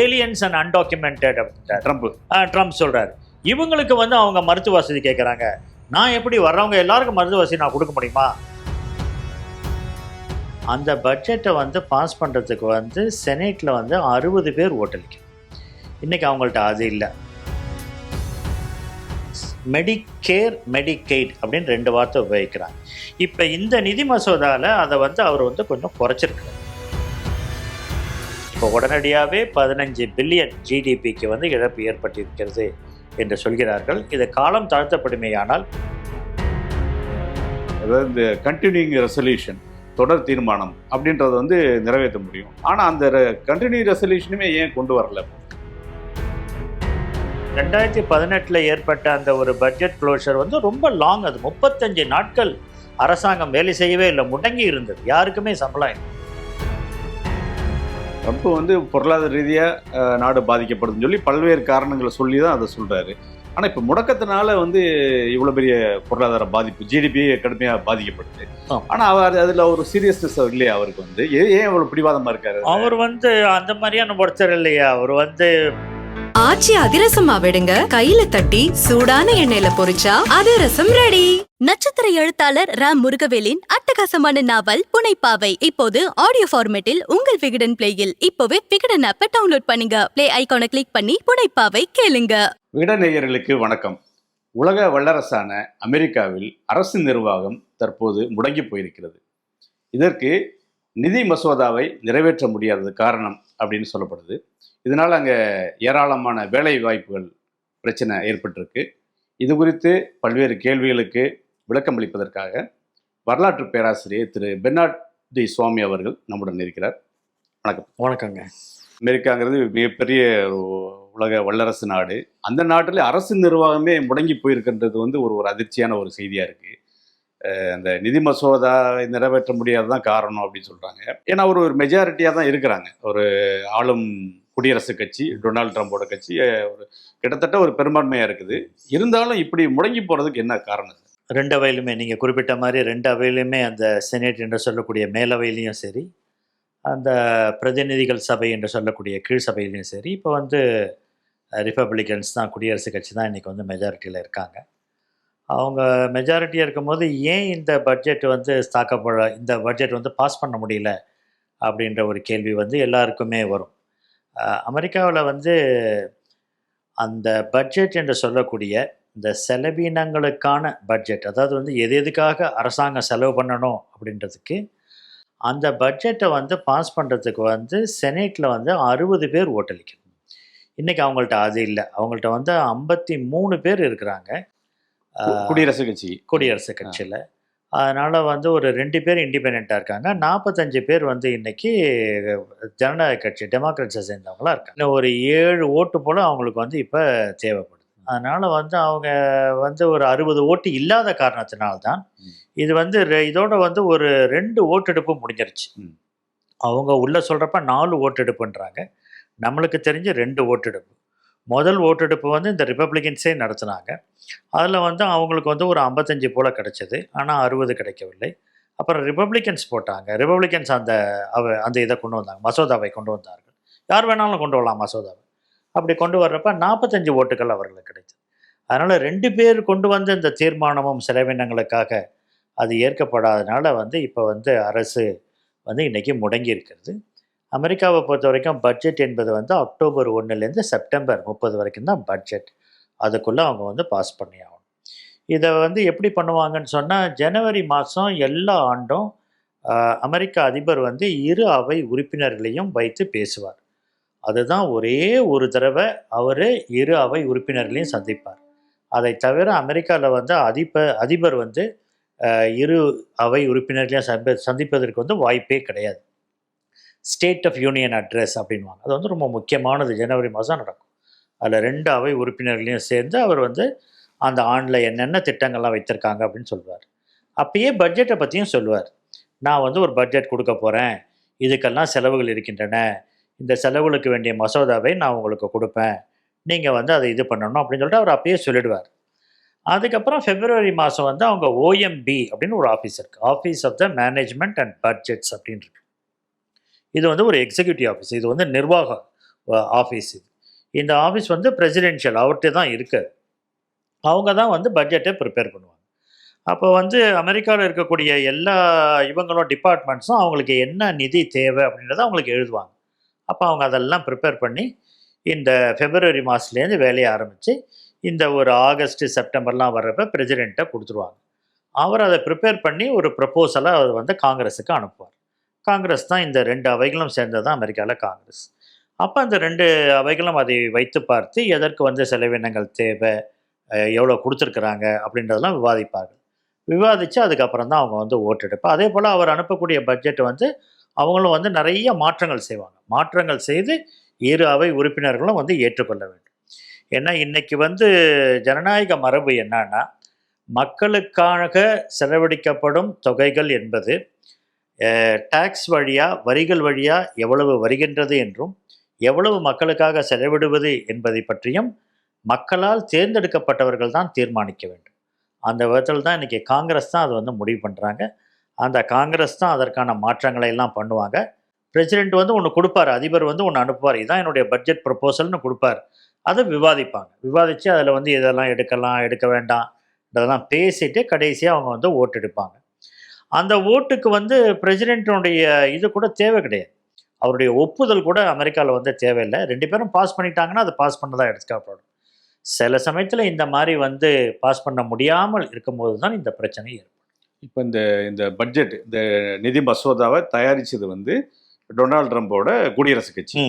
Aliens and undocumented அப்படின்றார் Trump Trump சொல்றாரு. இவங்களுக்கு வந்து அவங்க மருத்துவ வசதி கேட்குறாங்க நான் எப்படி வர்றவங்க எல்லாருக்கும் மருத்துவ வசதி நான் கொடுக்க முடியுமா? அந்த பட்ஜெட்டை வந்து பாஸ் பண்ணுறதுக்கு வந்து செனேட்டில் வந்து அறுபது பேர் ஓட்டளிக்கும் இன்னைக்கு அவங்கள்ட்ட அது இல்லை. மெடிகேர் மெடிகெய்ட் அப்படின்னு ரெண்டு வார்த்தை உபயோகிக்கிறாங்க. இப்போ இந்த நிதி மசோதாவில் அதை வந்து அவர் வந்து கொஞ்சம் குறைச்சிருக்காரு. இப்போ உடனடியாகவே பதினஞ்சு பில்லியன் ஜிடிபிக்கு வந்து இழப்பு ஏற்பட்டிருக்கிறது என்று சொல்கிறார்கள். இது காலம் தாழ்த்தப்படுமேயானால்? அதாவது இந்த கண்டினியூங் ரெசல்யூஷன் தொடர் தீர்மானம் அப்படின்றத வந்து நிறைவேற்ற முடியும். ஆனால் அந்த கண்டினியூ ரெசல்யூஷனுமே ஏன் கொண்டு வரல? ரெண்டாயிரத்தி பதினெட்டில் ஏற்பட்ட அந்த ஒரு பட்ஜெட் க்ளோஷர் வந்து ரொம்ப லாங் அது முப்பத்தஞ்சு நாட்கள் அரசாங்கம் வேலை செய்யவே இல்லை முடங்கி இருந்தது. யாருக்குமே சம்பளம் இல்லை. ட்ரம்ப் வந்து பொருளாதார ரீதியாக நாடு பாதிக்கப்படுதுன்னு சொல்லி பல்வேறு காரணங்களை சொல்லி தான் அதை சொல்கிறாரு ஆனால் இப்போ முடக்கத்தினால வந்து இவ்வளோ பெரிய பொருளாதார பாதிப்பு ஜிடிபி கடுமையாக பாதிக்கப்படுது. ஆனால் அவர் அதில் ஒரு சீரியஸ்னஸ் இல்லையா அவருக்கு வந்து? ஏ- ஏன் இவ்வளோ பிடிவாதமாக இருக்காரு? அவர் வந்து அந்த மாதிரியான ஒருத்தர் இல்லையா? அவர் வந்து ஆச்சி அதிரசமா விடுங்க. கையில தட்டி சூடான எண்ணெயில பொரிச்சா அதிரசம் ரெடி நட்சத்திர எழுத்தாளர் ராம் முருகவேலின் அட்டகாசமான நாவல் புனைப்பாவை இப்போது ஆடியோ ஃபார்மேட்டில் உங்கள் விகடன் பிளேயில் இப்போவே விகடன் ஆப்பை டவுன்லோட் பண்ணுங்க. பிளே ஐகானை கிளிக் பண்ணி புனைப்பாவை கேளுங்க. விகடநேயர்களுக்கு வணக்கம். உலக வல்லரசான அமெரிக்காவில் அரசு நிர்வாகம் தற்போது முடங்கி போயிருக்கிறது. இதற்கு நிதி மசோதாவை நிறைவேற்ற முடியாதது காரணம் அப்படின்னு சொல்லப்படுது. இதனால் அங்கே ஏராளமான வேலை வாய்ப்புகள் பிரச்சனை ஏற்பட்டிருக்கு. இது குறித்து பல்வேறு கேள்விகளுக்கு விளக்கம் அளிப்பதற்காக வரலாற்று பேராசிரியர் திரு பெர்னாட் டி சுவாமி அவர்கள் நம்முடன் இருக்கிறார். வணக்கங்க. அமெரிக்காங்கிறது மிகப்பெரிய உலக வல்லரசு நாடு. அந்த நாட்டில் அரசு நிர்வாகமே முடங்கி போயிருக்கின்றது வந்து ஒரு ஒரு அதிர்ச்சியான ஒரு செய்தியாக இருக்குது அந்த நிதி மசோதா நிறைவேற்ற முடியாததான் காரணம் அப்படின்னு சொல்கிறாங்க ஏன்னா ஒரு ஒரு மெஜாரிட்டியாக தான் இருக்கிறாங்க. ஒரு ஆளும் குடியரசுக் கட்சி டொனால்ட் ட்ரம்போட கட்சி ஒரு கிட்டத்தட்ட ஒரு பெரும்பான்மையாக இருக்குது. இருந்தாலும் இப்படி முடங்கி போகிறதுக்கு என்ன காரணம்? ரெண்டு அவையிலுமே நீங்கள் குறிப்பிட்ட மாதிரி ரெண்டு அவையிலுமே அந்த செனேட் என்று சொல்லக்கூடிய மேலவையிலையும் சரி அந்த பிரதிநிதிகள் சபை என்று சொல்லக்கூடிய கீழ் சபையிலையும் சரி இப்போ வந்து ரிப்பப்ளிகன்ஸ் தான் குடியரசுக் கட்சி தான் இன்றைக்கி வந்து மெஜாரிட்டியில் இருக்காங்க. அவங்க மெஜாரிட்டியாக இருக்கும்போது ஏன் இந்த பட்ஜெட் வந்து தாக்கப்பட இந்த பட்ஜெட் வந்து பாஸ் பண்ண முடியல? அப்படின்ற ஒரு கேள்வி வந்து எல்லாருக்குமே வரும். அமெரிக்காவில் வந்து அந்த பட்ஜெட் என்று சொல்லக்கூடிய இந்த செலவினங்களுக்கான பட்ஜெட் அதாவது வந்து எது எதுக்காக அரசாங்கம் செலவு பண்ணணும் அப்படின்றதுக்கு அந்த பட்ஜெட்டை வந்து பாஸ் பண்ணுறதுக்கு வந்து செனேட்டில் வந்து அறுபது பேர் ஓட்டளிக்கணும். இன்றைக்கி அவங்கள்ட்ட அது இல்லை. அவங்கள்ட்ட வந்து ஐம்பத்தி மூணு பேர் இருக்கிறாங்க. குடியரசுக் கட்சி. குடியரசுக் கட்சியில். அதனால் வந்து ஒரு ரெண்டு பேர் இண்டிபெண்ட்டாக இருக்காங்க. நாற்பத்தஞ்சு பேர் வந்து இன்னைக்கு ஜனநாயக கட்சி டெமோக்ராட்ஸை சேர்ந்தவங்களா இருக்காங்க. இன்னும் ஒரு ஏழு ஓட்டு போல் அவங்களுக்கு வந்து இப்போ தேவைப்படுது. அதனால் வந்து அவங்க வந்து ஒரு அறுபது ஓட்டு இல்லாத காரணத்தினால்தான். இது வந்து ரெ- இதோட வந்து ஒரு ரெண்டு ஓட்டெடுப்பு முடிஞ்சிருச்சு. அவங்க உள்ள சொல்கிறப்ப நாலு ஓட்டெடுப்புன்றாங்க. நம்மளுக்கு தெரிஞ்சு ரெண்டு ஓட்டெடுப்பு. முதல் ஓட்டெடுப்பு வந்து இந்த ரிப்பப்ளிகன்ஸே நடத்துனாங்க. அதில் வந்து அவங்களுக்கு வந்து ஒரு ஐம்பத்தஞ்சு போல் கிடைச்சது. ஆனால் அறுபது கிடைக்கவில்லை. அப்புறம் ரிப்பப்ளிகன்ஸ் போட்டாங்க. ரிப்பப்ளிகன்ஸ் அந்த அவ அந்த இதை கொண்டு வந்தாங்க. மசோதாவை கொண்டு வந்தார்கள். யார் வேணாலும் கொண்டு வரலாம் மசோதாவை. அப்படி கொண்டு வர்றப்ப நாற்பத்தஞ்சு ஓட்டுகள் அவர்களுக்கு கிடைச்சது. அதனால் ரெண்டு பேர் கொண்டு வந்த இந்த தீர்மானமும் செலவினங்களுக்காக அது ஏற்கப்படாதனால வந்து இப்போ வந்து அரசு வந்து இன்றைக்கி முடங்கி இருக்கிறது. அமெரிக்காவை பொறுத்த வரைக்கும் பட்ஜெட் என்பது வந்து அக்டோபர் ஒன்றுலேருந்து செப்டம்பர் முப்பது வரைக்கும் தான் பட்ஜெட். அதுக்குள்ளே அவங்க வந்து பாஸ் பண்ணி ஆகணும். இதை வந்து எப்படி பண்ணுவாங்கன்னு சொன்னால் ஜனவரி மாதம் எல்லா ஆண்டும் அமெரிக்க அதிபர் வந்து இரு அவை உறுப்பினர்களையும் வைத்து பேசுவார். அதுதான் ஒரே ஒரு தடவை அவர் இரு அவை உறுப்பினர்களையும் சந்திப்பார். அதை தவிர அமெரிக்காவில் வந்து அதிப அதிபர் வந்து இரு அவை உறுப்பினர்களையும் சந்தி சந்திப்பதற்கு வந்து வாய்ப்பே கிடையாது. ஸ்டேட் ஆஃப் யூனியன் அட்ரஸ் அப்படின்வாங்க அது வந்து ரொம்ப முக்கியமானது. ஜனவரி மாதம் நடக்கும். அதில் ரெண்டு அவை உறுப்பினர்களையும் சேர்ந்து அவர் வந்து அந்த ஆண்டில் என்னென்ன திட்டங்கள்லாம் வைத்திருக்காங்க அப்படின்னு சொல்லுவார் அப்பயே பட்ஜெட்டை பற்றியும் சொல்லுவார் நான் வந்து ஒரு பட்ஜெட் கொடுக்க போகிறேன் இதுக்கெல்லாம் செலவுகள் இருக்கின்றன. இந்த செலவுகளுக்கு வேண்டிய மசோதாவை நான் உங்களுக்கு கொடுப்பேன். நீங்கள் வந்து அதை இது பண்ணணும் அப்படின்னு சொல்லிட்டு அவர் அப்பயே சொல்லிடுவார். அதுக்கப்புறம் பிப்ரவரி மாதம் வந்து அவங்க ஓஎம்பி அப்படின்னு ஒரு ஆஃபீஸ் இருக்குது office of the management and budgets அப்படின்னு இருக்கு. இது வந்து ஒரு எக்ஸிக்யூட்டிவ் ஆஃபீஸ் இது வந்து நிர்வாகம் ஆஃபீஸ் இது. இந்த ஆஃபீஸ் வந்து பிரசிடென்ஷியல் அவர்கிட்ட தான் இருக்குது அவங்க தான் வந்து பட்ஜெட்டை ப்ரிப்பேர் பண்ணுவாங்க. அப்போ வந்து அமெரிக்காவில் இருக்கக்கூடிய எல்லா இவங்களும் டிபார்ட்மெண்ட்ஸும் அவங்களுக்கு என்ன நிதி தேவை அப்படின்றத அவங்களுக்கு எழுதுவாங்க. அப்போ அவங்க அதெல்லாம் ப்ரிப்பேர் பண்ணி இந்த ஃபெப்ரவரி மாதத்துலேருந்து வேலையை ஆரம்பித்து இந்த ஒரு ஆகஸ்ட் செப்டம்பர்லாம் வர்றப்ப பிரசிடெண்ட்டை கொடுத்துருவாங்க. அவர் அதை ப்ரிப்பேர் பண்ணி ஒரு ப்ரப்போசலை அவர் வந்து காங்கிரஸுக்கு அனுப்புவார். காங்கிரஸ் தான் இந்த ரெண்டு அவைகளும் சேர்ந்தது தான் அமெரிக்காவில் காங்கிரஸ். அப்போ அந்த ரெண்டு அவைகளும் அதை வைத்து பார்த்து எதற்கு வந்து செலவினங்கள் தேவை எவ்வளோ கொடுத்துருக்குறாங்க அப்படின்றதெல்லாம் விவாதிப்பார்கள். விவாதித்து அதுக்கப்புறம் தான் அவங்க வந்து ஓட்டெடுப்பு. அதே போல் அவர் அனுப்பக்கூடிய பட்ஜெட் வந்து அவங்களும் வந்து நிறைய மாற்றங்கள் செய்வாங்க. மாற்றங்கள் செய்து இரு அவை உறுப்பினர்களும் வந்து ஏற்றுக்கொள்ள வேண்டும். ஏன்னா இன்னைக்கு வந்து ஜனநாயக மரபு என்னன்னா மக்களுக்காக செலவழிக்கப்படும் தொகைகள் என்பது டேக்ஸ் வழியாக வரிகள் வழியாக எவ்வளவு வருகின்றது என்றும் எவ்வளவு மக்களுக்காக செலவிடுவது என்பதை பற்றியும் மக்களால் தேர்ந்தெடுக்கப்பட்டவர்கள் தான் தீர்மானிக்க வேண்டும். அந்த விதத்தில் தான் இன்றைக்கி காங்கிரஸ் தான் அதை வந்து முடிவு பண்ணுறாங்க அந்த காங்கிரஸ் தான் அதற்கான மாற்றங்களை எல்லாம் பண்ணுவாங்க. பிரசிடென்ட் வந்து ஒன்று கொடுப்பார் அதிபர் வந்து ஒன்று அனுப்புவார். இதுதான் என்னுடைய பட்ஜெட் ப்ரப்போசல்னு கொடுப்பார். அதை விவாதிப்பாங்க. விவாதித்து அதில் வந்து இதெல்லாம் எடுக்கலாம் எடுக்க வேண்டாம் இதெல்லாம் பேசிட்டு கடைசியாக அவங்க வந்து ஓட்டு எடுப்பாங்க. அந்த ஓட்டுக்கு வந்து பிரசிடென்ட்டினுடைய இது கூட தேவை கிடையாது. அவருடைய ஒப்புதல் கூட அமெரிக்காவில் வந்து தேவையில்லை. ரெண்டு பேரும் பாஸ் பண்ணிட்டாங்கன்னா அது பாஸ் பண்ணதான் எடுத்துக்கப்படும் சில சமயத்தில் இந்த மாதிரி வந்து பாஸ் பண்ண முடியாமல் இருக்கும்போது தான் இந்த பிரச்சனை ஏற்படும். இப்போ இந்த இந்த பட்ஜெட் இந்த நிதி மசோதாவை தயாரிச்சது வந்து டொனால்ட் ட்ரம்போட குடியரசுக் கட்சி.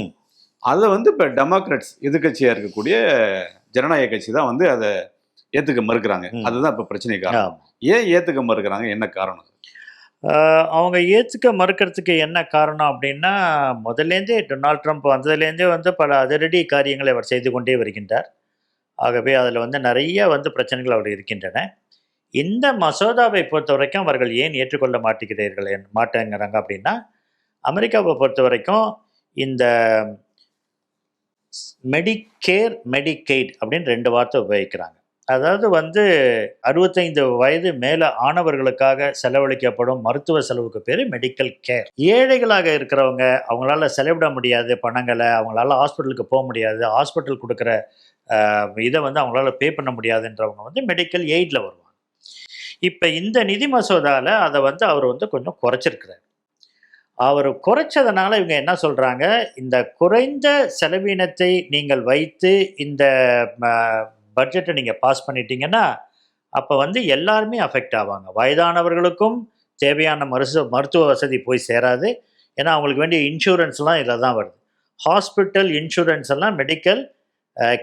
அதை வந்து இப்போ டெமோக்ராட்ஸ் எதிர்கட்சியாக இருக்கக்கூடிய ஜனநாயக கட்சி தான் வந்து அதை ஏற்றுக்க மறுக்கிறாங்க. அதுதான் இப்போ பிரச்சனை காரணம். ஏன் ஏற்றுக்க மறுக்கிறாங்க? என்ன காரணம்? அவங்க ஏற்றுக்க மறுக்கிறதுக்கு என்ன காரணம் அப்படின்னா முதல்லேருந்தே டொனால்ட் ட்ரம்ப் வந்ததுலேருந்தே வந்து பல அதிரடி காரியங்களை அவர் செய்து கொண்டே வருகின்றார். ஆகவே அதில் வந்து நிறைய வந்து பிரச்சனைகள் அவர் இருக்கின்றன. இந்த மசோதாவை பொறுத்த வரைக்கும் அவர்கள் ஏன் ஏற்றுக்கொள்ள மாட்டேங்கிறீர்கள் என்- மாட்டேங்கிறாங்க அப்படின்னா அமெரிக்காவை பொறுத்த வரைக்கும் இந்த மெடிக்கேர் மெடிக்கெய்ட் அப்படின்னு ரெண்டு வார்த்தை உபயோகிக்கிறாங்க. அதாவது வந்து அறுபத்தைந்து வயது மேலே ஆனவர்களுக்காக செலவழிக்கப்படும் மருத்துவ செலவுக்கு பேர் மெடிக்கல் கேர். ஏழைகளாக இருக்கிறவங்க அவங்களால செலவிட முடியாது பணங்களை அவங்களால ஹாஸ்பிட்டலுக்கு போக முடியாது ஹாஸ்பிட்டல் கொடுக்குற இதை வந்து அவங்களால பே பண்ண முடியாதுன்றவங்க வந்து மெடிக்கல் எய்டில் வருவாங்க. இப்போ இந்த நிதி மசோதாவில் அதை வந்து அவர் வந்து கொஞ்சம் குறைச்சிருக்கிறார். அவர் குறைச்சதுனால இவங்க என்ன சொல்கிறாங்க இந்த குறைந்த செலவினத்தை நீங்கள் வைத்து இந்த பட்ஜெட்டை நீங்கள் பாஸ் பண்ணிட்டீங்கன்னா அப்போ வந்து எல்லாருமே அஃபெக்ட் ஆவாங்க. வயதானவர்களுக்கும் தேவையான மருத்துவ மருத்துவ வசதி போய் சேராது. ஏன்னா அவங்களுக்கு வேண்டிய இன்சூரன்ஸ்லாம் இதில் தான் வருது. ஹாஸ்பிட்டல் இன்சூரன்ஸ் எல்லாம் மெடிக்கல்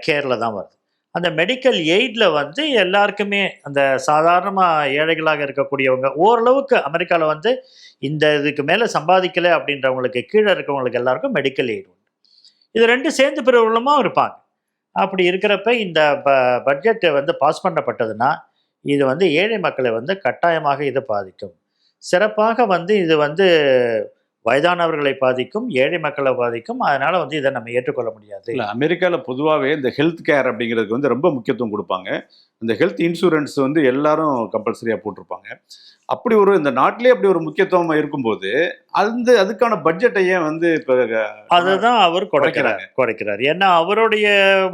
கேரில் தான் வருது. அந்த மெடிக்கல் எய்டில் வந்து எல்லாருக்குமே அந்த சாதாரணமாக ஏழைகளாக இருக்கக்கூடியவங்க ஓரளவுக்கு அமெரிக்காவில் வந்து இந்த இதுக்கு மேலே சம்பாதிக்கலை அப்படின்றவங்களுக்கு கீழே இருக்கவங்களுக்கு எல்லாருக்கும் மெடிக்கல் எய்டு உண்டு. இது ரெண்டு சேர்ந்து பிறவர்களும் இருப்பாங்க. அப்படி இருக்கிறப்ப இந்த ப பட்ஜெட் வந்து பாஸ் பண்ணப்பட்டதுன்னா இது வந்து ஏழை மக்களை வந்து கட்டாயமாக இது பாதிக்கும். சிறப்பாக வந்து இது வந்து வயதானவர்களை பாதிக்கும் ஏழை மக்களை பாதிக்கும். அதனால வந்து இதை நம்ம ஏற்றுக்கொள்ள முடியாது. இல்லை அமெரிக்காவில் பொதுவாகவே இந்த ஹெல்த் கேர் அப்படிங்கிறதுக்கு வந்து ரொம்ப முக்கியத்துவம் கொடுப்பாங்க. இந்த ஹெல்த் இன்சூரன்ஸ் வந்து எல்லாரும் கம்பல்சரியாக போட்டிருப்பாங்க. அப்படி ஒரு இந்த நாட்டிலே அப்படி ஒரு முக்கியத்துவம் இருக்கும்போது அந்த அதுக்கான பட்ஜெட்டை ஏன் வந்து இப்போ அதுதான் அவர் குறைக்கிறார் குறைக்கிறார். ஏன்னா அவருடைய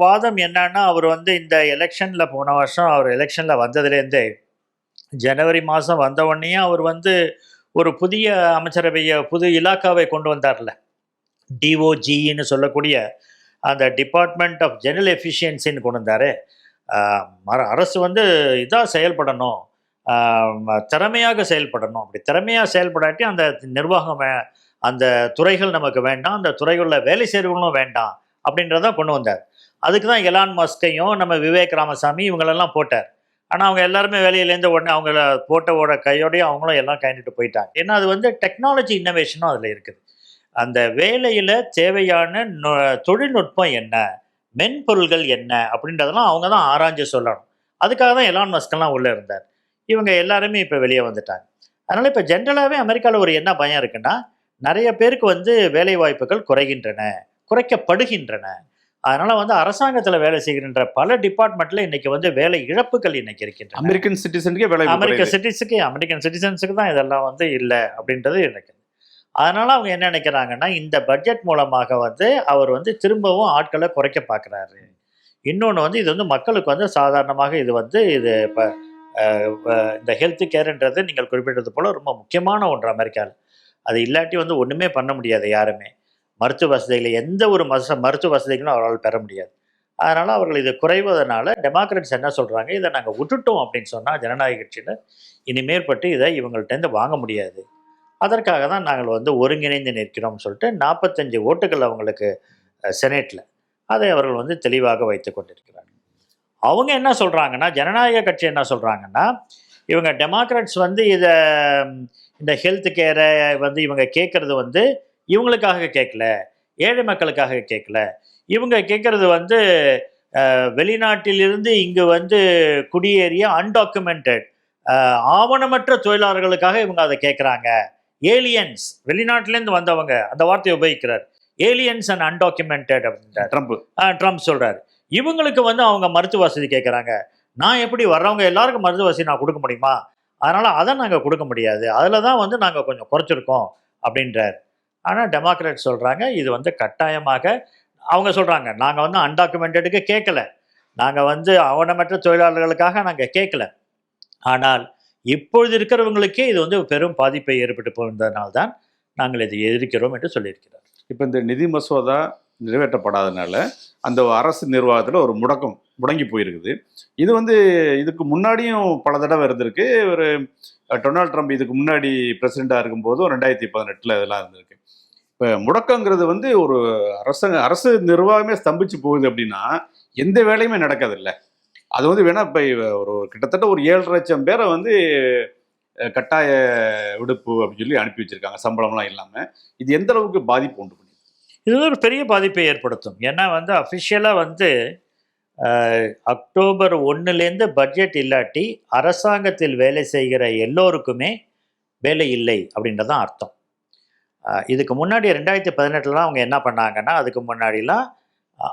வாதம் என்னன்னா அவர் வந்து இந்த எலெக்ஷன்ல போன வருஷம் அவர் எலெக்ஷன்ல வந்ததுலேருந்தே ஜனவரி மாதம் வந்த உடனே அவர் வந்து ஒரு புதிய அமைச்சரவையை புது இலாக்காவை கொண்டு வந்தார்ல. டிஓஜின்னு சொல்லக்கூடிய அந்த டிபார்ட்மெண்ட் ஆஃப் ஜெனரல் எஃபிஷியன்சின்னு கொண்டு வந்தார். அரசு வந்து இதாக செயல்படணும். திறமையாக செயல்படணும். அப்படி திறமையாக செயல்படாட்டி அந்த நிர்வாகம் வே- அந்த துறைகள் நமக்கு வேண்டாம். அந்த துறைகளில் வேலை செய்கிறவங்களும் வேண்டாம். அப்படின்றத கொண்டு வந்தார். அதுக்கு தான் எலான் மஸ்கையும் நம்ம விவேக் ராமசாமி இவங்களெல்லாம் போட்டார். ஆனால் அவங்க எல்லாருமே வேலையிலேருந்து உடனே அவங்கள போட்டவோட கையோடய அவங்களும் எல்லாம் கைண்டிட்டு போயிட்டாங்க. ஏன்னா அது வந்து டெக்னாலஜி இன்னோவேஷனும் அதில் இருக்குது. அந்த வேலையில் தேவையான நொ- தொழில்நுட்பம் என்ன? மென்பொருள்கள் என்ன? அப்படின்றதெல்லாம் அவங்க தான் ஆராய்ஞ்சு சொல்லணும். அதுக்காக தான் எலான் மஸ்கெல்லாம் உள்ளே இருந்தார். இவங்க எல்லாருமே இப்போ வெளியே வந்துட்டாங்க. அதனால் இப்போ ஜென்ரலாகவே அமெரிக்காவில் ஒரு என்ன பயம் இருக்குன்னா நிறைய பேருக்கு வந்து வேலை வாய்ப்புகள் குறைகின்றன குறைக்கப்படுகின்றன. அதனால வந்து அரசாங்கத்தில் வேலை செய்கின்ற பல டிபார்ட்மெண்ட்ல இன்னைக்கு வந்து வேலை இழப்புகள் இன்னைக்கு இருக்கின்றன. அமெரிக்கன் சிட்டிசனுக்கே வேலை அமெரிக்க. சிட்டிஸுக்கு அமெரிக்கன் சிட்டிசன்ஸுக்கு தான் இதெல்லாம் வந்து இல்லை அப்படின்றது எனக்கு. அதனால் அவங்க என்ன நினைக்கிறாங்கன்னா இந்த பட்ஜெட் மூலமாக வந்து அவர் வந்து திரும்பவும் ஆட்களை குறைக்க பார்க்குறாரு இன்னொன்று வந்து இது வந்து மக்களுக்கு வந்து சாதாரணமாக இது வந்து இது இப்போ இந்த ஹெல்த் கேர்ன்றது நீங்கள் குறிப்பிட்டது போல் ரொம்ப முக்கியமான ஒன்று அமெரிக்காவில் அது இல்லாட்டி வந்து ஒன்றுமே பண்ண முடியாது யாருமே. மருத்துவ வசதிகளை எந்த ஒரு மச மருத்துவ வசதிகளும் அவரால் பெற முடியாது. அதனால் அவர்கள் இதை குறைவதனால டெமோக்ராட்ஸ் என்ன சொல்கிறாங்க இதை நாங்கள் விட்டுட்டோம் அப்படின்னு சொன்னால் ஜனநாயக கட்சியில் இனிமேற்பட்டு இதை இவங்கள்ட்டேருந்து வாங்க முடியாது. அதற்காக தான் நாங்கள் வந்து ஒருங்கிணைந்து நிற்கிறோம்னு சொல்லிட்டு நாற்பத்தஞ்சு ஓட்டுகள் அவங்களுக்கு செனேட்டில் அதை அவர்கள் வந்து தெளிவாக வைத்து கொண்டிருக்கிறார்கள். அவங்க என்ன சொல்கிறாங்கன்னா ஜனநாயக கட்சி என்ன சொல்கிறாங்கன்னா இவங்க டெமோக்ராட்ஸ் வந்து இதை இந்த ஹெல்த் கேரை வந்து இவங்க கேட்குறது வந்து இவங்களுக்காக கேட்கல ஏழை மக்களுக்காக கேட்கல. இவங்க கேட்குறது வந்து வெளிநாட்டிலிருந்து இங்கு வந்து குடியேறிய அன்டாக்குமெண்டட் ஆவணமற்ற தொழிலாளர்களுக்காக இவங்க அதை கேட்குறாங்க. ஏலியன்ஸ் வெளிநாட்டிலேருந்து வந்தவங்க அந்த வார்த்தையை உபயோகிக்கிறார். ஏலியன்ஸ் அண்ட் அன்டாக்குமெண்டட் அப்படின்றார். ட்ரம்ப். ட்ரம்ப் சொல்றாரு. இவங்களுக்கு வந்து அவங்க மருத்துவ வசதி கேட்குறாங்க. நான் எப்படி வர்றவங்க எல்லாருக்கும் மருத்துவ வசதி நான் கொடுக்க முடியுமா? அதனால அதை நாங்கள் கொடுக்க முடியாது. அதில் தான் வந்து நாங்கள் கொஞ்சம் குறைச்சிருக்கோம் அப்படின்றார். ஆனால் டெமோக்ராட் சொல்கிறாங்க இது வந்து கட்டாயமாக அவங்க சொல்கிறாங்க நாங்கள் வந்து அன்டாக்குமெண்டடுக்கு கேட்கல நாங்கள் வந்து ஆவணமற்ற தொழிலாளர்களுக்காக நாங்கள் கேட்கல ஆனால் இப்பொழுது இருக்கிறவங்களுக்கே இது வந்து பெரும் பாதிப்பை ஏற்பட்டு போனதுனால தான் நாங்கள் இதை எதிர்க்கிறோம் என்று சொல்லியிருக்கிறார். இப்போ இந்த நிதி மசோதா நிறைவேற்றப்படாதனால அந்த அரசு நிர்வாகத்தில் ஒரு முடக்கம் முடங்கி போயிருக்குது. இது வந்து இதுக்கு முன்னாடியும் பல தடவை இருந்திருக்கு. ஒரு டொனால்ட் ட்ரம்ப் இதுக்கு முன்னாடி பிரசிடெண்ட்டாக இருக்கும்போதும் ரெண்டாயிரத்தி பதினெட்டில் இதெல்லாம் இருந்திருக்கு. இப்போ முடக்கங்கிறது வந்து ஒரு அரசாங்க அரசு நிர்வாகமே ஸ்தம்பிச்சு போகுது அப்படின்னா எந்த வேலையுமே நடக்காதுல்ல. அது வந்து வேணா இப்போ ஒரு கிட்டத்தட்ட ஒரு ஏழு லட்சம் பேரை வந்து கட்டாய விடுப்பு அப்படின்னு சொல்லி அனுப்பி வச்சிருக்காங்க. சம்பளம்லாம் இல்லாமல் இது எந்த அளவுக்கு பாதிப்பு உண்டு பண்ணி? இது வந்து ஒரு பெரிய பாதிப்பை ஏற்படுத்தும். ஏன்னா வந்து அஃபிஷியலாக வந்து அக்டோபர் ஒன்றுலேருந்து பட்ஜெட் இல்லாட்டி அரசாங்கத்தில் வேலை செய்கிற எல்லோருக்குமே வேலை இல்லை அப்படின்றதான் அர்த்தம். இதுக்கு முன்னாடி ரெண்டாயிரத்தி பதினெட்டுலாம் அவங்க என்ன பண்ணாங்கன்னா அதுக்கு முன்னாடிலாம்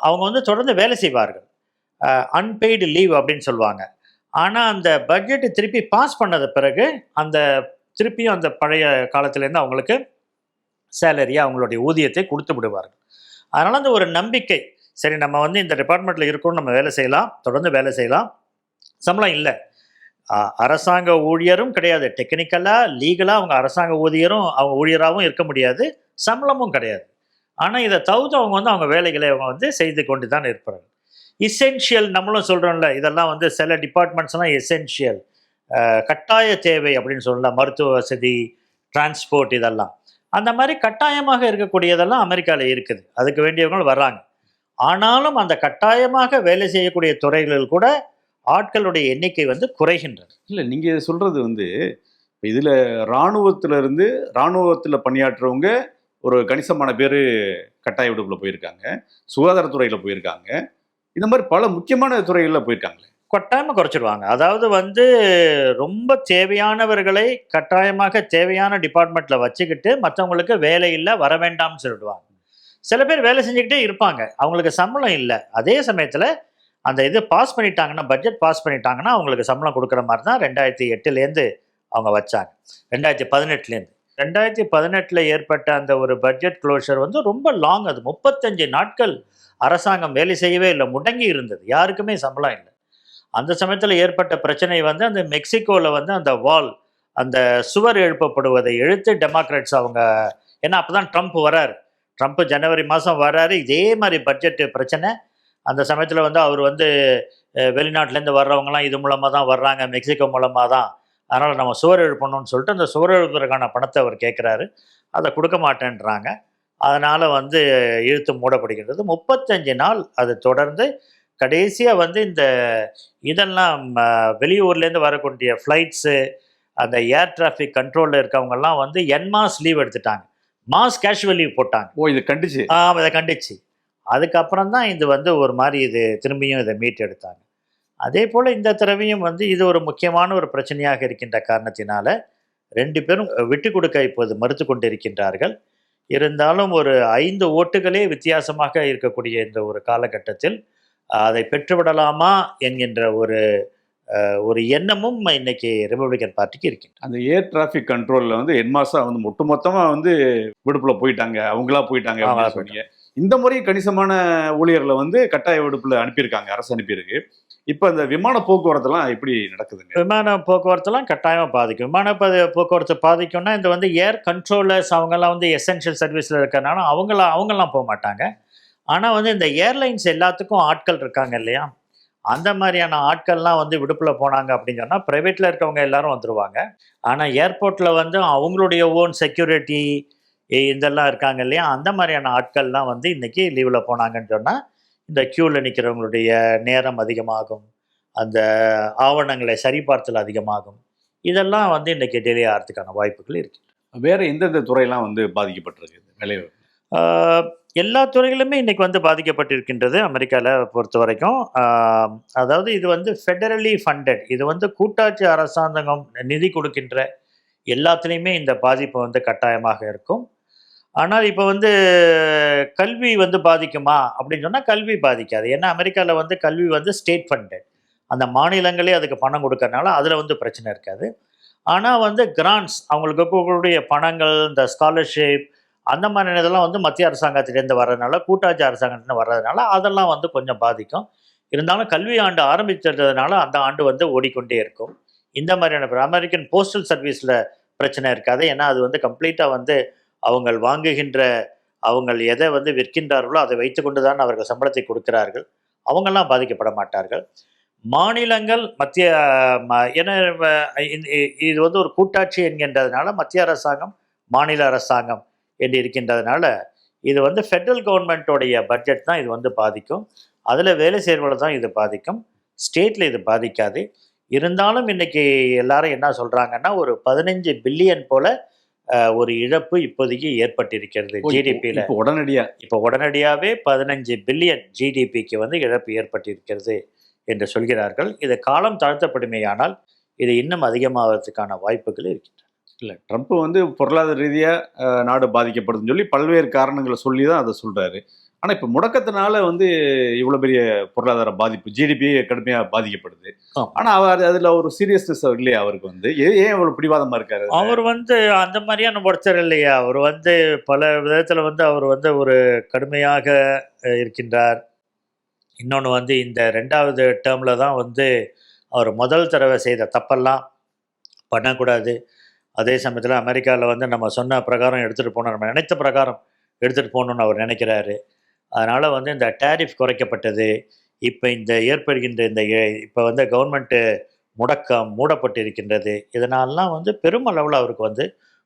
அவங்க வந்து தொடர்ந்து வேலை செய்வார்கள். அன்பெய்டு லீவ் அப்படின்னு சொல்லுவாங்க. ஆனால் அந்த பட்ஜெட்டு திருப்பி பாஸ் பண்ணது பிறகு அந்த திருப்பியும் அந்த பழைய காலத்துலேருந்து அவங்களுக்கு சேலரியாக அவங்களுடைய ஊதியத்தை கொடுத்து விடுவார்கள். அதனால் அந்த ஒரு நம்பிக்கை சரி நம்ம வந்து இந்த டிபார்ட்மெண்ட்டில் இருக்கோம் நம்ம வேலை செய்யலாம் தொடர்ந்து வேலை செய்யலாம் சம்பளம் இல்லை அரசாங்க ஊழியரும் கிடையாது. டெக்னிக்கலாக லீகலாக அவங்க அரசாங்க ஊழியரும் அவங்க ஊழியராகவும் இருக்க முடியாது. சம்பளமும் கிடையாது. ஆனால் இதை தவிர்த்து அவங்க வந்து அவங்க வேலைகளை அவங்க வந்து செய்து கொண்டு தான் இருப்பார்கள். இசென்ஷியல் நம்மளும் சொல்கிறோம்ல இதெல்லாம் வந்து சில டிபார்ட்மெண்ட்ஸ்லாம் எசென்ஷியல் கட்டாய தேவை அப்படின்னு சொல்லலாம் மருத்துவ வசதி டிரான்ஸ்போர்ட் இதெல்லாம். அந்த மாதிரி கட்டாயமாக இருக்கக்கூடியதெல்லாம் அமெரிக்காவில் இருக்குது. அதுக்கு வேண்டியவங்க வர்றாங்க. ஆனாலும் அந்த கட்டாயமாக வேலை செய்யக்கூடிய துறைகளில் கூட ஆட்களுடைய எண்ணிக்கை வந்து குறைகின்றது. இல்லை நீங்கள் சொல்கிறது வந்து இதில் இராணுவத்துல இருந்து இராணுவத்தில் பணியாற்றுறவங்க ஒரு கணிசமான பேர் கட்டாய விடுப்பில் போயிருக்காங்க சுகாதாரத்துறையில் போயிருக்காங்க. இந்த மாதிரி பல முக்கியமான துறைகளில் போயிருக்காங்களே. கட்டாயமாக குறைச்சிடுவாங்க அதாவது வந்து ரொம்ப தேவையானவர்களை கட்டாயமாக தேவையான டிபார்ட்மெண்ட்டில் வச்சுக்கிட்டு மற்றவங்களுக்கு வேலை இல்லை வர வேண்டாம்னு சொல்லிடுவாங்க. சில பேர் வேலை செஞ்சுக்கிட்டே இருப்பாங்க. அவங்களுக்கு சம்பளம் இல்லை. அதே சமயத்தில் அந்த இது பாஸ் பண்ணிட்டாங்கன்னா பட்ஜெட் பாஸ் பண்ணிட்டாங்கன்னா அவங்களுக்கு சம்பளம் கொடுக்குற மாதிரி தான் ரெண்டாயிரத்தி எட்டுலேருந்து அவங்க வச்சாங்க. ரெண்டாயிரத்தி பதினெட்டுலேருந்து ரெண்டாயிரத்தி பதினெட்டில் ஏற்பட்ட அந்த ஒரு பட்ஜெட் க்ளோஷர் வந்து ரொம்ப லாங் அது முப்பத்தஞ்சு நாட்கள் அரசாங்கம் வேலை செய்யவே இல்லை முடங்கி இருந்தது. யாருக்குமே சம்பளம் இல்லை. அந்த சமயத்தில் ஏற்பட்ட பிரச்சனை வந்து அந்த மெக்சிகோவில் வந்து அந்த வால் அந்த சுவர் எழுப்பப்படுவதை எழுத்து டெமோக்ராட்ஸ் அவங்க ஏன்னா அப்போ தான் ட்ரம்ப் வராரு. ட்ரம்ப் ஜனவரி மாதம் வராரு. இதே மாதிரி பட்ஜெட் பிரச்சனை அந்த சமயத்தில் வந்து அவர் வந்து வெளிநாட்டிலேருந்து வர்றவங்கலாம் இது மூலமாக தான் வர்றாங்க மெக்சிகோ மூலமாக தான். அதனால் நம்ம சுவர் எழுப்பணும்னு சொல்லிட்டு அந்த சுவர் எழுப்புறதுக்கான பணத்தை அவர் கேட்குறாரு அதை கொடுக்க மாட்டேன்றாங்க. அதனால் வந்து இழுத்து மூடப்படுகின்றது. முப்பத்தஞ்சு நாள் அது தொடர்ந்து கடைசியாக வந்து இந்த இதெல்லாம் வெளியூர்லேருந்து வரக்கூடிய ஃப்ளைட்ஸு அந்த ஏர் டிராஃபிக் கண்ட்ரோலில் இருக்கவங்கெல்லாம் வந்து என்மாஸ் லீவ் எடுத்துட்டாங்க. மாஸ் கேஷுவல் லீவ் போட்டாங்க. ஓ இதை கண்டிச்சு? ஆஹ் அதை கண்டிச்சு. அதுக்கப்புறம் தான் இது வந்து ஒரு மாதிரி இது திரும்பியும் இதை மீட்டெடுத்தாங்க அதே போல் இந்த தடவையும் வந்து இது ஒரு முக்கியமான ஒரு பிரச்சனையாக இருக்கின்ற காரணத்தினால ரெண்டு பேரும் விட்டு கொடுக்க இப்போது மறுத்து கொண்டிருக்கின்றார்கள். இருந்தாலும் ஒரு ஐந்து ஓட்டுகளே வித்தியாசமாக இருக்கக்கூடிய இந்த ஒரு காலகட்டத்தில் அதை பெற்றுவிடலாமா என்கின்ற ஒரு ஒரு எண்ணமும் இன்னைக்கு ரிப்பப்ளிகன் பார்ட்டிக்கு இருக்கின்றது. அந்த ஏர் டிராஃபிக் கண்ட்ரோல்ல வந்து என்மாசா வந்து ஒட்டுமொத்தமா வந்து விடுப்புல போயிட்டாங்க. அவங்களா போயிட்டாங்க இந்த முறை கணிசமான ஊழியர்களை வந்து கட்டாய விடுப்புல அனுப்பியிருக்காங்க அரசு அனுப்பியிருக்கு. இப்போ இந்த விமான போக்குவரத்துலாம் எப்படி நடக்குதுங்க? விமான போக்குவரத்துலாம் கட்டாயமாக பாதிக்கும். விமான ப- போக்குவரத்து பாதிக்கும்னா இந்த வந்து ஏர் கண்ட்ரோலர்ஸ் அவங்கெல்லாம் வந்து எசென்ஷியல் சர்வீஸில் இருக்கிறனால அவங்கள அவங்கெல்லாம் போக மாட்டாங்க. ஆனால் வந்து இந்த ஏர்லைன்ஸ் எல்லாத்துக்கும் ஆட்கள் இருக்காங்க இல்லையா? அந்த மாதிரியான ஆட்கள்லாம் வந்து விடுப்பில் போனாங்க அப்படின்னு சொன்னால் ப்ரைவேட்டில் இருக்கவங்க எல்லாரும் வந்துடுவாங்க ஆனால் ஏர்போர்ட்டில் வந்து அவங்களுடைய ஓன் செக்யூரிட்டி இதெல்லாம் இருக்காங்க இல்லையா? அந்த மாதிரியான ஆட்கள்லாம் வந்து இன்றைக்கி லீவில் போனாங்கன்னு சொன்னால் இந்த க்யூவில் நிற்கிறவங்களுடைய நேரம் அதிகமாகும். அந்த ஆவணங்களை சரிபார்த்தல் அதிகமாகும். இதெல்லாம் வந்து இன்றைக்கி டிலே ஆகிறதுக்கான வாய்ப்புகள் இருக்கு. வேற எந்தெந்த துறையெல்லாம் வந்து பாதிக்கப்பட்டிருக்கு? வேலை ஆஹ் எல்லா துறைகளுமே இன்னைக்கு வந்து பாதிக்கப்பட்டிருக்கின்றது அமெரிக்காவில் பொறுத்த வரைக்கும் அதாவது இது வந்து ஃபெடரலி ஃபண்டட் இது வந்து கூட்டாட்சி அரசாங்கம் நிதி கொடுக்கின்ற எல்லாத்துலேயுமே இந்த பாதிப்பு வந்து கட்டாயமாக இருக்கும். ஆனால் இப்போ வந்து கல்வி வந்து பாதிக்குமா? அப்படின்னு சொன்னால் கல்வி பாதிக்காது. ஏன்னா அமெரிக்காவில் வந்து கல்வி வந்து ஸ்டேட் ஃபண்டட். அந்த மாநிலங்களே அதுக்கு பணம் கொடுக்கறனால அதில் வந்து பிரச்சனை இருக்காது. ஆனால் வந்து கிராண்ட்ஸ் அவங்களுக்கு இருக்கக்கூடிய பணங்கள் இந்த ஸ்காலர்ஷிப் அந்த மாதிரி இதெல்லாம் வந்து மத்திய அரசாங்கத்திலேருந்து வர்றதுனால கூட்டாட்சி அரசாங்கத்திலேருந்து வர்றதுனால அதெல்லாம் வந்து கொஞ்சம் பாதிக்கும். இருந்தாலும் கல்வி ஆண்டு ஆரம்பிச்சதுனால அந்த ஆண்டு வந்து ஓடிக்கொண்டே இருக்கும். இந்த மாதிரியான அமெரிக்கன் போஸ்டல் சர்வீஸில் பிரச்சனை இருக்காது. ஏன்னா அது வந்து கம்ப்ளீட்டாக வந்து அவங்கள் வாங்குகின்ற அவங்கள் எதை வந்து விற்கின்றார்களோ அதை வைத்துக்கொண்டு தான் அவர்கள் சம்பளத்தை கொடுக்கிறார்கள். அவங்கெல்லாம் பாதிக்கப்பட மாட்டார்கள். மாநிலங்கள் மத்திய ம- இது வந்து ஒரு கூட்டாட்சி என்கின்றதுனால மத்திய அரசாங்கம் மாநில அரசாங்கம் என்று இருக்கின்றதுனால இது வந்து ஃபெட்ரல் கவர்மெண்ட்டோடைய பட்ஜெட் தான் இது வந்து பாதிக்கும். அதில் வேலை செய்கிறவங்களை தான் இது பாதிக்கும். ஸ்டேட்டில் இது பாதிக்காது. இருந்தாலும் இன்றைக்கி எல்லாரும் என்ன சொல்கிறாங்கன்னா ஒரு பதினஞ்சு பில்லியன் போல் ஒரு இழப்பு இப்போதைக்கு ஏற்பட்டிருக்கிறது ஜிடிபியில் இப்போ உடனடியா? இப்போ உடனடியாகவே பதினஞ்சு பில்லியன் ஜிடிபிக்கு வந்து இழப்பு ஏற்பட்டிருக்கிறது என்று சொல்கிறார்கள். இது காலம் தாழ்த்தப்படுமேயானால் இது இன்னும் அதிகமாகிறதுக்கான வாய்ப்புகள் இருக்கின்றன. இல்ல ட்ரம்ப் வந்து பொருளாதார ரீதியா அஹ், நாடு பாதிக்கப்படுதுன்னு சொல்லி பல்வேறு காரணங்களை சொல்லி தான் அதை சொல்றாரு. ஆனா இப்ப முடக்கத்தினால வந்து இவ்வளவு பெரிய பொருளாதார பாதிப்பு ஜிடிபி கடுமையா பாதிக்கப்படுது. ஆமா. ஆனா அவர் அதுல ஒரு சீரியஸ்னஸ் இல்லையா அவருக்கு வந்து? ஏன் இவ்வளவு பிடிவாதமா இருக்காரு? அவர் வந்து அந்த மாதிரியான ஒருத்தர் இல்லையா? அவர் வந்து பல விதத்தில் வந்து அவர் வந்து ஒரு கடுமையாக இருக்கின்றார். இன்னொன்று வந்து இந்த ரெண்டாவது டேர்மில் தான் வந்து அவர் முதல் தடவை செய்த தப்பெல்லாம் பண்ணக்கூடாது. அதே சமயத்தில் அமெரிக்காவில் வந்து நம்ம சொன்ன பிரகாரம் எடுத்துகிட்டு போகணும். நம்ம நினைத்த பிரகாரம் எடுத்துகிட்டு போகணுன்னு அவர் நினைக்கிறாரு. அதனால் வந்து இந்த டேரிஃப் குறைக்கப்பட்டது. இப்போ இந்த ஏற்படுகின்ற இந்த இப்போ வந்து கவர்மெண்ட்டு முடக்கம் மூடப்பட்டிருக்கின்றது. இதனாலலாம் வந்து பெருமளவில் அவருக்கு வந்து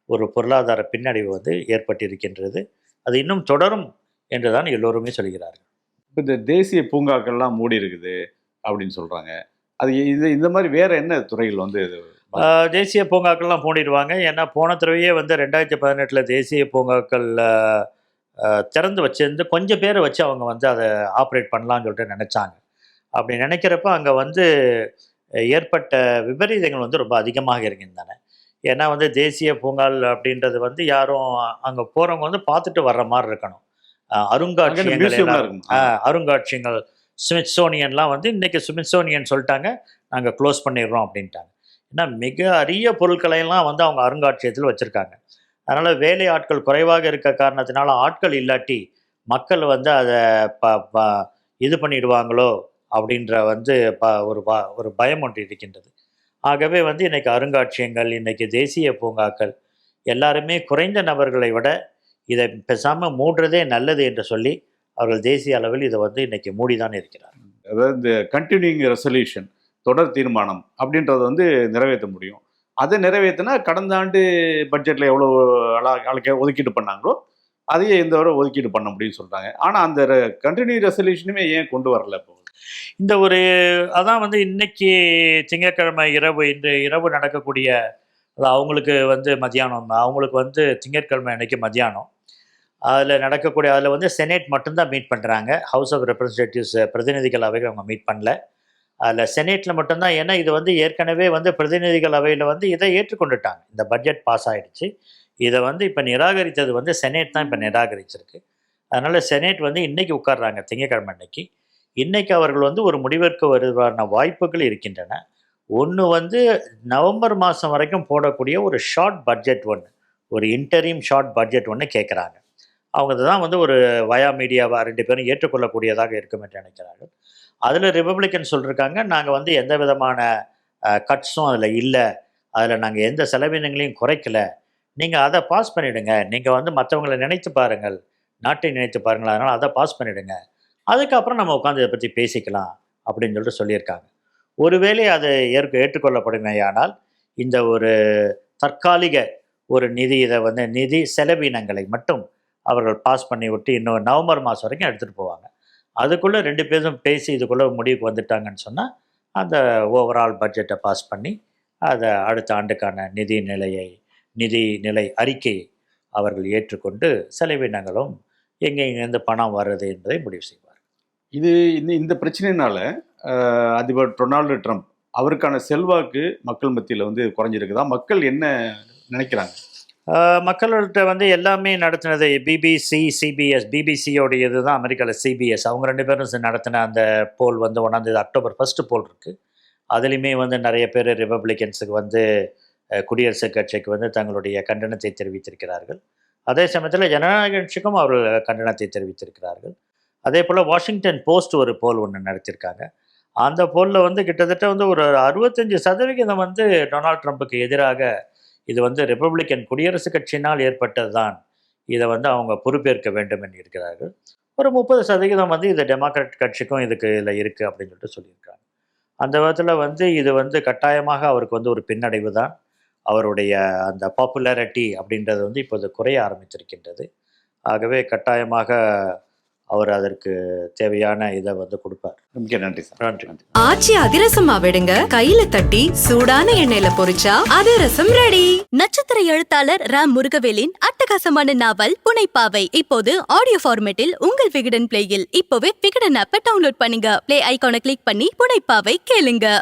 ஒரு பொருளாதார பின்னடைவு வந்து ஏற்பட்டிருக்கின்றது. அது இன்னும் தொடரும் என்று தான் எல்லோருமே சொல்கிறார்கள். இப்ப இந்த தேசிய பூங்காக்கள்லாம் மூடி இருக்குது அப்படின்னு சொல்றாங்க. அது இது இந்த மாதிரி வேற என்ன துறைகள் வந்து தேசிய பூங்காக்கள்லாம் மூடிடுவாங்க. ஏன்னா போன தடவையே வந்து ரெண்டாயிரத்தி பதினெட்டில் தேசிய பூங்காக்கள் ஆஹ், ஆஹ், திறந்து வச்சிருந்து கொஞ்சம் பேரை வச்சு அவங்க வந்து அதை ஆப்ரேட் பண்ணலாம்னு சொல்லிட்டு நினச்சாங்க. அப்படி நினைக்கிறப்ப அங்கே வந்து ஏற்பட்ட விபரீதங்கள் வந்து ரொம்ப அதிகமாக இருக்கின்றன. ஏன்னா வந்து தேசிய பூங்கால் அப்படின்றது வந்து யாரும் அங்கே போகிறவங்க வந்து பார்த்துட்டு வர்ற மாதிரி இருக்கணும். ஆ, அருங்காட்சியங்கள் ஸ்மித்சோனியன்லாம் வந்து இன்னைக்கு ஸ்மித்சோனியன் சொல்லிட்டாங்க நாங்கள் க்ளோஸ் பண்ணிடுறோம் அப்படின்ட்டாங்க. ஏன்னா மிக அரிய பொருட்களையெல்லாம் வந்து அவங்க அருங்காட்சியகத்தில் வச்சுருக்காங்க. அதனால் வேலை ஆட்கள் குறைவாக இருக்க காரணத்தினால ஆட்கள் இல்லாட்டி மக்கள் வந்து அதை ப ப இது பண்ணிடுவாங்களோ அப்படின்ற வந்து ப ஒரு ப ஒரு பயம் ஒன்று இருக்கின்றது. ஆகவே வந்து இன்றைக்கி அருங்காட்சியகங்கள் இன்றைக்கி தேசிய பூங்காக்கள் எல்லாருமே குறைந்த நபர்களை விட இதை பேசாமல் மூடுறதே நல்லது என்று சொல்லி அவர்கள் தேசிய அளவில் இதை வந்து இன்றைக்கி மூடி தான் இருக்கிறார். அதாவது இந்த கண்டினியூங் ரெசல்யூஷன் தொடர் தீர்மானம் அப்படின்றத வந்து நிறைவேற்ற முடியும். அதை நிறைவேற்றினா கடந்த ஆண்டு பட்ஜெட்டில் எவ்வளோ அள- ஒதுக்கீடு பண்ணாங்களோ அதையே இந்த வரை ஒதுக்கீடு பண்ண முடியும்னு சொல்கிறாங்க ஆனால் அந்த கண்டினியூ ரெசல்யூஷனுமே ஏன் கொண்டு வரல இப்போ? இந்த ஒரு அதான் வந்து இன்னைக்கு திங்கட்கிழமை இரவு இன்று இரவு நடக்கக்கூடிய அது அவங்களுக்கு வந்து மதியானம் அவங்களுக்கு வந்து திங்கட்கிழமை அன்னைக்கு மதியானம் அதில் நடக்கக்கூடிய அதில் வந்து செனேட் மட்டும்தான் மீட் பண்ணுறாங்க ஹவுஸ் ஆஃப் ரெப்ரசன்டேட்டிவ்ஸ் பிரதிநிதிகள் அவைகள் அவங்க மீட் பண்ணல. அதில் செனேட்டில் மட்டும்தான். ஏன்னா இது வந்து ஏற்கனவே வந்து பிரதிநிதிகள் அவையில் வந்து இதை ஏற்றுக்கொண்டுட்டாங்க. இந்த பட்ஜெட் பாஸ் ஆகிடுச்சு இதை வந்து இப்போ நிராகரித்தது வந்து செனேட் தான் இப்போ நிராகரிச்சிருக்கு. அதனால் செனேட் வந்து இன்றைக்கி உட்கார்றாங்க திங்கக்கிழமை அன்னைக்கு. இன்றைக்கி அவர்கள் வந்து ஒரு முடிவிற்கு வருவதான வாய்ப்புகள் இருக்கின்றன. ஒன்று வந்து நவம்பர் மாதம் வரைக்கும் போடக்கூடிய ஒரு ஷார்ட் பட்ஜெட் ஒன்று ஒரு இன்டரீம் ஷார்ட் பட்ஜெட் ஒன்று கேட்குறாங்க. அவங்க தான் வந்து ஒரு வயா மீடியாவாக ரெண்டு பேரும் ஏற்றுக்கொள்ளக்கூடியதாக இருக்கும் என்று நினைக்கிறார்கள். அதில் ரிப்பப்ளிக்கன் சொல்லியிருக்காங்க நாங்கள் வந்து எந்த விதமான கட்ஸும் அதில் இல்லை. அதில் நாங்கள் எந்த செலவினங்களையும் குறைக்கல. நீங்கள் அதை பாஸ் பண்ணிவிடுங்க நீங்கள் வந்து மற்றவங்களை நினைத்து பாருங்கள். நாட்டை நினைத்து பாருங்கள். அதனால் அதை பாஸ் பண்ணிவிடுங்க அதுக்கப்புறம் நம்ம உட்காந்து இதை பற்றி பேசிக்கலாம் அப்படின்னு சொல்லிட்டு சொல்லியிருக்காங்க. ஒருவேளை அது ஏற்க ஏற்றுக்கொள்ளப்படுமையானால் இந்த ஒரு தற்காலிக ஒரு நிதி இதை வந்து நிதி செலவினங்களை மட்டும் அவர்கள் பாஸ் பண்ணி விட்டு இன்னும் நவம்பர் மாதம் வரைக்கும் எடுத்துகிட்டு போவாங்க. அதுக்குள்ளே ரெண்டு பேரும் பேசி இதுக்குள்ளே முடிவுக்கு வந்துட்டாங்கன்னு சொன்னால் அந்த ஓவரால் பட்ஜெட்டை பாஸ் பண்ணி அதை அடுத்த ஆண்டுக்கான நிதி நிலையை நிதி நிலை அறிக்கையை அவர்கள் ஏற்றுக்கொண்டு செலவினங்களும் எங்கெங்கேருந்து பணம் வர்றது என்பதை முடிவு செய்வார் இது இந்த இந்த பிரச்சனையினால அதிபர் டொனால்டு ட்ரம்ப் அவருக்கான செல்வாக்கு மக்கள் மத்தியில் வந்து குறைஞ்சிருக்குதா? மக்கள் என்ன நினைக்கிறாங்க? மக்கள்கிட்ட வந்து எல்லாமே நடத்தினது பிபிசி சிபிஎஸ் பிபிசியோடைய இதுதான் அமெரிக்காவில் சிபிஎஸ் அவங்க ரெண்டு பேரும் நடத்தின அந்த போல் வந்து ஒன்றாந்தேதி அக்டோபர் ஃபஸ்ட்டு போல் இருக்குது அதுலேயுமே வந்து நிறைய பேர் ரிப்பப்ளிகன்ஸுக்கு வந்து குடியரசுக் கட்சிக்கு வந்து தங்களுடைய கண்டனத்தை தெரிவித்திருக்கிறார்கள். அதே சமயத்தில் ஜனநாயக கட்சிக்கும் அவர்கள் கண்டனத்தை தெரிவித்திருக்கிறார்கள். அதே போல் வாஷிங்டன் போஸ்ட் ஒரு போல் ஒன்று நடத்தியிருக்காங்க அந்த போலில் வந்து கிட்டத்தட்ட வந்து ஒரு அறுபத்தஞ்சு சதவிகிதம் வந்து டொனால்ட் ட்ரம்ப்புக்கு எதிராக இது வந்து ரிப்பப்ளிக்கன் குடியரசுக் கட்சியினால் ஏற்பட்டது தான் இதை வந்து அவங்க பொறுப்பேற்க வேண்டும் என்று இருக்கிறார்கள். ஒரு முப்பது சதவீதம் வந்து இது டெமோக்ராட் கட்சிக்கும் இதுக்கு இதில் இருக்குது அப்படின்னு சொல்லிட்டு சொல்லியிருக்காங்க. அந்த விதத்தில் வந்து இது வந்து கட்டாயமாக அவருக்கு வந்து ஒரு பின்னடைவு தான். அவருடைய அந்த பாப்புலாரிட்டி அப்படின்றது வந்து இப்போது குறைய ஆரம்பித்திருக்கின்றது. ஆகவே கட்டாயமாக அவர் அதற்கு தேவையான இதை வந்து கொடுப்பார். மிக்க நன்றி சார். நன்றி. ஆச்சி அதிரசமா விடுங்க. கையில தட்டி சூடான எண்ணெயில பொரிச்சா அதிரசம் ரெடி. நட்சத்திர எழுத்தாளர் ராம் முருகவேலின் அட்டகாசமான நாவல் புனைப்பாவை இப்போது ஆடியோ ஃபார்மேட்டில் உங்கள் விகடன் பிளேயில் இப்போவே விகடன் ஆப்பை டவுன்லோட் பண்ணுங்க. பிளே ஐகானை கிளிக் பண்ணி புனைப்பாவை கேளுங்க.